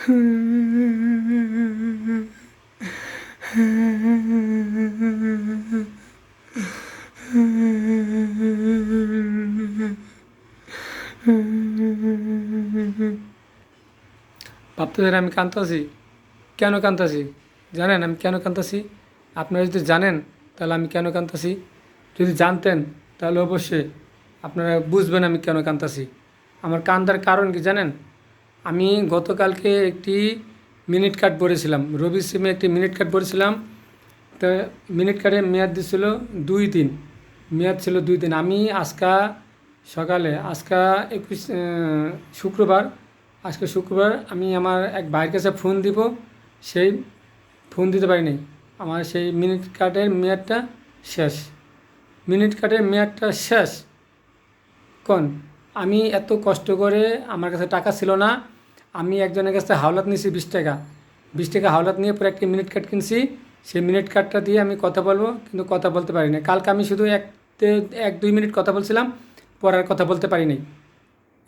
ভাবতেছেন আমি কান্তাছি? কেন কান্তাছি? জানেন আমি কেন কান্তাছি? আপনারা যদি জানেন, তাহলে আমি কেন কান্তাছি? যদি জানতেন, তাহলে অবশ্যই আপনারা বুঝবেন আমি কেন কান্তাছি। আমার কান্দার কারণ কি জানেন? আমি গতকালকে একটি মিনিট কার্ড ভরেছিলাম রবি সিমে একটি মিনিট কার্ড ভরেছিলাম তো মিনিট কার্ডের মেয়াদ দিছিল দুই দিন মেয়াদ ছিল দুই দিন আমি আজকা সকালে, আজকা একুশ শুক্রবার, আজকে শুক্রবার আমি আমার এক ভাইয়ের কাছে ফোন দিব। সেই ফোন দিতে পারিনি। আমার সেই মিনিট কার্ডের মেয়াদটা শেষ। মিনিট কার্ডের মেয়াদটা শেষ। কোন? আমি এত কষ্ট করে আমার কাছে টাকা ছিল না। আমি একজনের কাছে হাওলাত নিয়েছি বিশ টাকা। বিশ টাকা হাওলাত নিয়ে পরে একটি মিনিট কার্ড কিনছি। সেই মিনিট কার্ডটা দিয়ে আমি কথা বলব, কিন্তু কথা বলতে পারি না কালকে আমি শুধু এক এক দুই মিনিট কথা বলছিলাম, পরে আর কথা বলতে পারিনি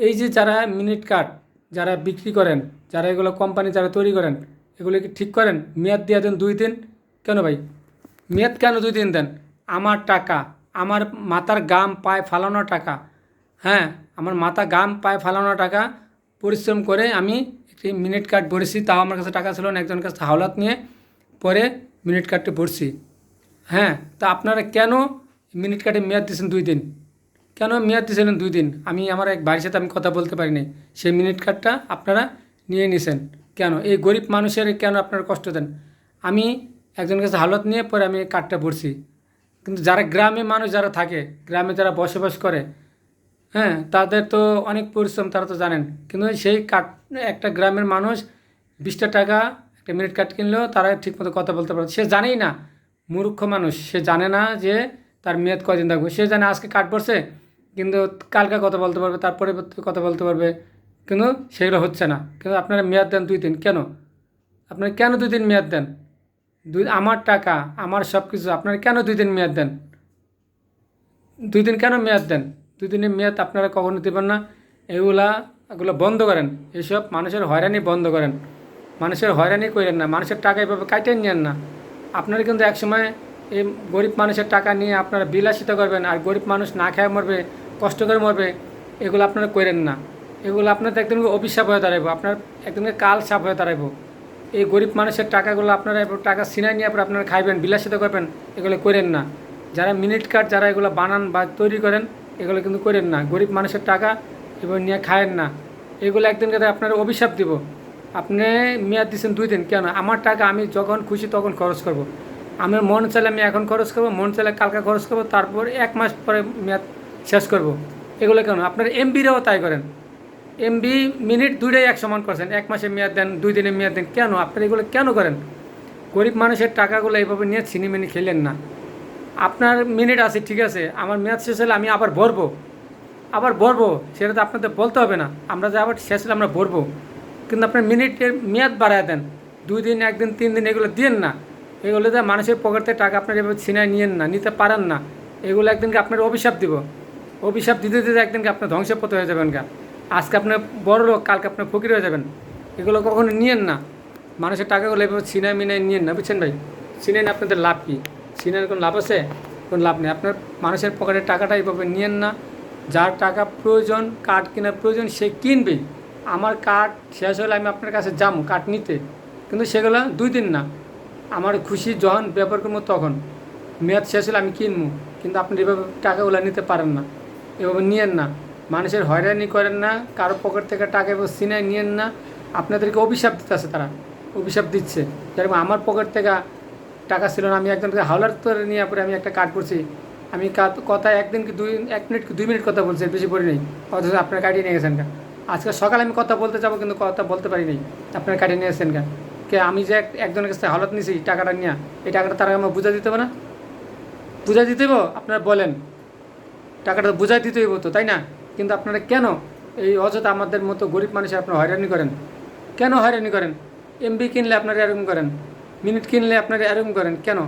এই যে যারা মিনিট কার্ড যারা বিক্রি করেন, যারা এগুলো কোম্পানি যারা তৈরি করেন, এগুলো কি ঠিক করেন? মেয়াদ দিয়ে দেন দুই দিন। কেন ভাই? মেয়াদ কেন দুই দিন দেন? আমার টাকা, আমার মাথার গাম পায়ে ফালানো টাকা। হ্যাঁ আমার মাথা গাম পায়ে ফালানো টাকা পরিশ্রম করে আমি একটি মিনিট কার্ড ভরেছি। তাও আমার কাছে টাকা ছিল না, একজনের কাছে হাওলাত নিয়ে পরে মিনিট কার্ডটা ভরছি। হ্যাঁ তা আপনারা কেন মিনিট কার্ডে মেয়াদ দিয়েছেন দুই দিন? কেন মেয়াদ দিয়েছিলেন দুই দিন? আমি আমার এক বাড়ির সাথে আমি কথা বলতে পারিনি। সেই মিনিট কার্ডটা আপনারা নিয়ে নিছেন। কেন? এই গরিব মানুষের কেন আপনারা কষ্ট দেন? আমি একজনের কাছে হালত নিয়ে পরে আমি কার্ডটা ভরছি। কিন্তু যারা গ্রামে মানুষ যারা থাকে, গ্রামে যারা বসবাস করে হ্যাঁ তাদের তো অনেক পরিশ্রম তারা তো জানেন। কিন্তু সেই কার্ড একটা গ্রামের মানুষ বিশটা টাকা, একটা মিনিট কার্ড কিনলেও তারা ঠিকমতো কথা বলতে পারে সে জানেই না, মূর্খ মানুষ। সে জানে না যে তার মেয়াদ কয়দিন থাকবে। সে জানে আজকে কার্ড পড়ছে, কিন্তু কালকে কথা বলতে পারবে, তার পরবর্তী কথা বলতে পারবে। কিন্তু সেগুলো হচ্ছে না। কিন্তু আপনারা মেয়াদ দেন দুই দিন কেন? আপনারা কেন দুই দিন মেয়াদ দেন? দুই, আমার টাকা, আমার সব কিছু আপনারা কেন দুই দিন মেয়াদ দেন? দুই দিন কেন মেয়াদ দেন? দুই দিনের মেয়াদ আপনারা কখনো দেবেন না। এগুলা এগুলো বন্ধ করেন। এসব মানুষের হয়রানি বন্ধ করেন। মানুষের হয়রানি করেন না। মানুষের টাকা এভাবে কাটিয়ে নেন না। আপনারা কিন্তু একসময় এই গরিব মানুষের টাকা নিয়ে আপনারা বিলাসিতা করবেন আর গরিব মানুষ না খেয়ে মরবে, কষ্ট করে মরবে, এগুলো আপনারা করেন না। এগুলো আপনার একদিন অভিশাপ হয়ে দাঁড়াইব। আপনার একদিনকে কাল সাপ হয়ে দাঁড়াইব। এই গরিব মানুষের টাকাগুলো আপনারা টাকা সিনাই নিয়ে আপনারা খাইবেন, বিলাসিতা করবেন, এগুলো করেন না। যারা মিনিট কার্ড, যারা এগুলো বানান বা তৈরি করেন এগুলো কিন্তু করেন না। গরিব মানুষের টাকা এবার নিয়ে খায়েন না। এগুলো একদিন একদিনকে আপনার অভিশাপ দিব। আপনি মেয়াদ দিচ্ছেন দুই দিন, কেন? আমার টাকা আমি যখন খুশি তখন খরচ করব। আমার মন চাইলে আমি এখন খরচ করব, মন চাইলে কালকে খরচ করব, তারপর এক মাস পরে মেয়াদ শেষ করব। এগুলো কেন? আপনার এমবিরাও তাই করেন। এমবি মিনিট দুইটাই এক সমান করছেন, এক মাসে মেয়াদ দেন, দুই দিনে মেয়াদ দেন, কেন? আপনারা এগুলো কেন করেন? গরিব মানুষের টাকাগুলো এইভাবে নিয়ে ছিনিমিনি খেলেন না। আপনার মিনিট আছে, ঠিক আছে? আমার মেয়াদ শেষ হলে আমি আবার ভরবো। আবার ভরবো, সেটা তো আপনাদের বলতে হবে না। আমরা যে আবার শেষ হলে আমরা ভরবো। কিন্তু আপনার মিনিটের মেয়াদ বাড়ায় দেন। দুই দিন একদিন তিন দিন এগুলো দিন না। এগুলোতে মানুষের পকেটে টাকা আপনার এভাবে ছিনায় নিয়েন না, নিতে পারেন না। এগুলো একদিনকে আপনার অভিশাপ দিব। অভিশাপ দিতে দিতে একদিনকে আপনার ধ্বংসপত হয়ে যাবেন গা। আজকে আপনার বড় লোক, কালকে আপনার ফকির হয়ে যাবেন। এগুলো কখনো নিয়েন না। মানুষের টাকাগুলো এভাবে ছিনায় মিনায় নিয়েন না, বুঝছেন ভাই? ছিনেন আপনাদের লাভ কী? ছিনের কোনো লাভ আছে? কোনো লাভ নেই। আপনার মানুষের পকেটের টাকাটা এইভাবে নিয়েন না। যার টাকা প্রয়োজন, কার্ড কেনার প্রয়োজন, সে কিনবে। আমার কার্ড শেষ হলে আমি আপনার কাছে যাব, কার্ড নিতে। কিন্তু সেগুলো দুই দিন না। আমার খুশি যখন ব্যবহার করব তখন। মেয়াদ শেষ হলে আমি কিনবো। কিন্তু আপনি এভাবে টাকাগুলো নিতে পারেন না। এভাবে নিয়েন না। মানুষের হয়রানি করেন না। কারও পকেট থেকে টাকা এভাবে সিনায় নিয়েন না। আপনাদেরকে অভিশাপ দিতে দিতেছে তারা। অভিশাপ দিচ্ছে। যেরকম আমার পকেট থেকে টাকা ছিল না, আমি একজনকে হাওলার করে নিয়ে পরে আমি একটা কার্ড করছি। আমি কথা একদিন কি দুই, এক মিনিট কি দুই মিনিট কথা বলছি, বেশি পড়ি নেই। অথচ আপনার কাটিয়ে নিয়ে গেছেন কেন? আজকে সকালে আমি কথা বলতে যাব, কিন্তু কথা বলতে পারি নাই। আপনার কাটিয়ে নিয়ে গেছেন কেন? কে, আমি যে এক- একজনের কাছে হালত নিয়েছি টাকাটা নিয়ে, এই টাকাটা তারা আমার বুঝা দিতে হবে না? বুঝা দিতে আপনারা বলেন। টাকাটা বুঝাই দিতে হইব তো, তাই না? কিন্তু আপনারা কেন এই অযথা আমাদের মতো গরিব মানুষের আপনারা হয়রানি করেন? কেন হয়রানি করেন? এমবি কিনলে আপনারা এরকম করেন? মিনিট কিনলে আপনারা এরকম করেন, কেন?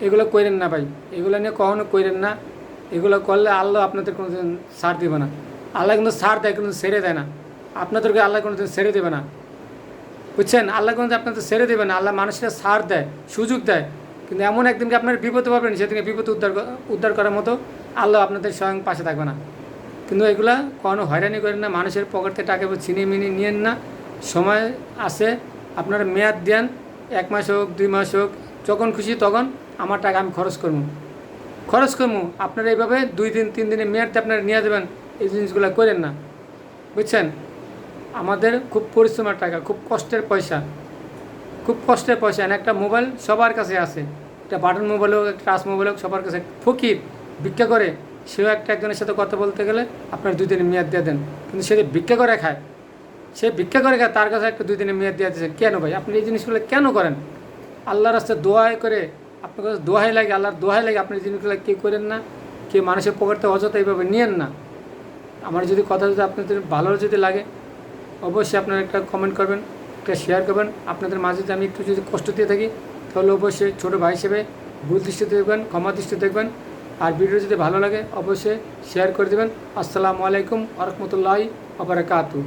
এগুলো করেন না ভাই। এগুলো নিয়ে কখনো করেন না। এগুলো করলে আল্লাহ আপনাদের কোনো দিন সার দেবে না। আল্লাহ কিন্তু সার দেয়, কিন্তু ছেড়ে দেয় না। আপনাদেরকে আল্লাহ কোনো দিন ছেড়ে দেবে না। বুঝছেন? আল্লাহ কিন্তু আপনাদের ছেড়ে দেবে না। আল্লাহ মানুষের সার দেয়, সুযোগ দেয়। কিন্তু এমন একদিনকে আপনার বিপদে পাবেন সেদিনকে বিপদ উদ্ধার উদ্ধার করার মতো আল্লাহ আপনাদের স্বয়ং পাশে থাকবে না। কিন্তু এগুলা কোনো হয়রানি করেন না। মানুষের পকেটে টাকা ছিনিয়ে মিনিয়ে নিয়েন না। সময় আছে, আপনারা মেয়াদ দেন। এক মাস হোক, দুই মাস হোক, যখন খুশি তখন আমার টাকা আমি খরচ করব। খরচ করব? আপনারা এইভাবে দুই দিন, তিন দিনে মেয়াদে আপনারা নিয়ে যাবেন, এই জিনিসগুলো করেন না। বুঝছেন? আমাদের খুব পরিশ্রমের টাকা, খুব কষ্টের পয়সা। খুব কষ্টের পয়সা। একটা মোবাইল সবার কাছে আছে। একটা বাটন মোবাইল হোক, একটা টাচ মোবাইল হোক, সবার কাছে। ফকির ভিক্ষা করে, সেও একটা একজনের সাথে কথা বলতে গেলে আপনার দুই দিনের মেয়াদ দিয়ে দেন। কিন্তু সে ভিক্ষা করে খায় সে ভিক্ষা করে তার কাছে একটা দুই দিনের মেয়াদ দিয়ে দিয়েছেন কেন ভাই? আপনি এই জিনিসগুলো কেন করেন? আল্লাহর রাস্তায় দোয়াই করে আপনার কাছে দোহাই লাগে, আল্লাহর দোহাই লাগে, আপনি জিনিসগুলো কেউ করেন না, কেউ মানুষের পকেটে অযথা এইভাবে নিয়েন না। আমার যদি কথা যদি আপনাদের ভালো যদি লাগে, অবশ্যই আপনারা একটা কমেন্ট করবেন, একটা শেয়ার করবেন। আপনাদের মাঝে যদি আমি একটু যদি কষ্ট দিয়ে থাকি, তাহলে অবশ্যই ছোটো ভাই হিসেবে ভুল দৃষ্টিতে দেখবেন, ক্ষমা দৃষ্টি দেখবেন। আর ভিডিও যদি ভালো লাগে, অবশ্যই শেয়ার করে দেবেন। আসসালামু আলাইকুম আরহামতুল্লাহি আবরাকাতু